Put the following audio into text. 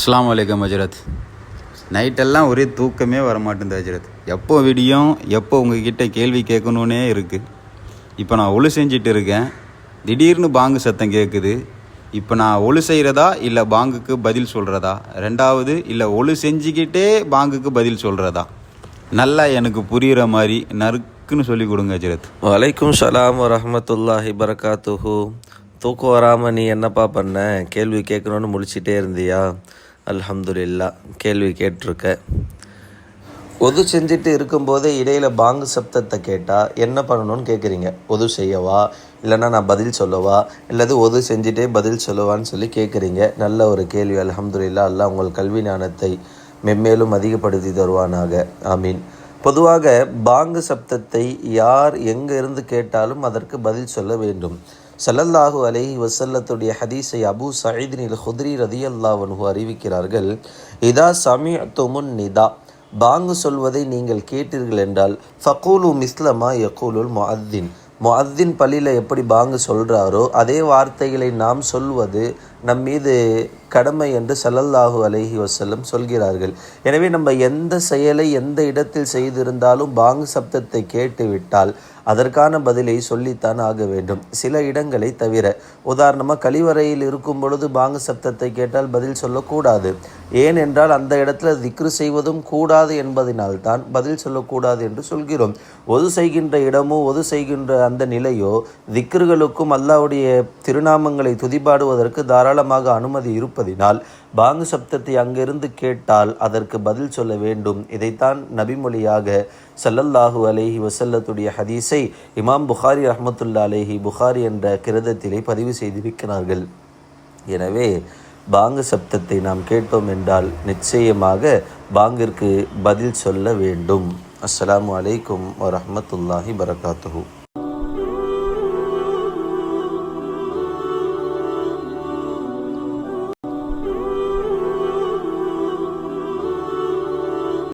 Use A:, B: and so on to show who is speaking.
A: அஸ்லாம் வலைக்கம் ஹஜரத். நைட்டெல்லாம் ஒரே தூக்கமே வர மாட்டேங்குது ஹஜரத். எப்போ விடியும் எப்போ உங்ககிட்ட கேள்வி கேட்கணுன்னே இருக்குது இப்போ நான் ஒழு செஞ்சுட்டு இருக்கேன். திடீர்னு பாங்கு சத்தம் கேட்குது. இப்போ நான் ஒழு செய்கிறதா இல்லை பாங்குக்கு பதில் சொல்கிறதா? ரெண்டாவது இல்லை ஒழு செஞ்சுக்கிட்டே பாங்குக்கு பதில் சொல்கிறதா? நல்லா எனக்கு புரிகிற மாதிரி நறுக்குன்னு சொல்லி கொடுங்க ஹஜரத்.
B: வலைக்கும் சலாம் வரமத்துல்லாஹி பரகாத்துஹூ. தூக்கம் வராமல் நீ என்னப்பா பண்ண? கேள்வி கேட்கணுன்னு முழிச்சிட்டே இருந்தியா? அல்ஹம்துலில்லா கேள்வி கேட்டிருக்க. ஒது செஞ்சுட்டு இருக்கும்போதே இடையில் பாங்கு சப்தத்தை கேட்டால் என்ன பண்ணணும்னு கேட்குறீங்க ஒது செய்யவா? இல்லைன்னா நான் பதில் சொல்லவா? இல்லது ஒது செஞ்சுட்டே பதில் சொல்லவான்னு சொல்லி கேட்குறீங்க நல்ல ஒரு கேள்வி. அலமதுல்லா அல்லா உங்கள் கல்வி ஞானத்தை மென்மேலும் அதிகப்படுத்தி தருவானாக. ஆமீன். பொதுவாக பாங்கு சப்தத்தை யார் எங்கிருந்து கேட்டாலும் அதற்கு பதில் சொல்ல வேண்டும். சல்லல்லாஹு அலஹி வசல்லத்துடைய ஹதீஸை அபு சயீதினில் ஹுத்ரி ரதியல்லாஹு அறிவிக்கிறார்கள் இதா சமிஅத்துமுன் நிதா. பாங்கு சொல்வதை நீங்கள் கேட்டீர்கள் என்றால் ஃபகூலு மிஸ்லமா யகூலுல் முஅத்தின். முஅத்தின் பள்ளியில் எப்படி பாங்கு சொல்கிறாரோ அதே வார்த்தைகளை நாம் சொல்வது நம் மீது கடமை என்று சல்லல்லாஹு அலஹி வசல்லம் சொல்கிறார்கள். எனவே நம்ம எந்த செயலை எந்த இடத்தில் செய்திருந்தாலும் பாங்கு சப்தத்தை கேட்டுவிட்டால் அதற்கான பதிலை சொல்லித்தான் ஆக வேண்டும். சில இடங்களை தவிர உதாரணமாக கழிவறையில் இருக்கும் பொழுது பாங்கு சப்தத்தை கேட்டால் பதில் சொல்லக்கூடாது. ஏனென்றால் அந்த இடத்துல திக்ரு செய்வதும் கூடாது என்பதனால்தான் பதில் சொல்லக்கூடாது என்று சொல்கிறோம். ஒது செய்கின்ற இடமோ ஒது செய்கின்ற அந்த நிலையோ திக்ருகளுக்கும் அல்லாவுடைய திருநாமங்களை துதிபாடுவதற்கு தாராளமாக அனுமதி இருப்பதினால் பாங்கு சப்தத்தை அங்கிருந்து கேட்டால் அதற்கு பதில் சொல்ல வேண்டும். இதைத்தான் நபிமொழியாக சல்லல்லாஹு அலேஹி வசல்லத்துடைய ஹதீஸை இமாம் புகாரி ரஹ்மத்துல்லா அலேஹி புகாரி என்ற கிரதத்திலே பதிவு செய்திருக்கிறார்கள். எனவே பாங்கு சப்தத்தை நாம் கேட்டோம் என்றால் நிச்சயமாக பாங்கிற்கு பதில் சொல்ல வேண்டும். அஸ்லாம் அலைக்கும் வரமத்துல்லாஹி வரகாத்துஹூ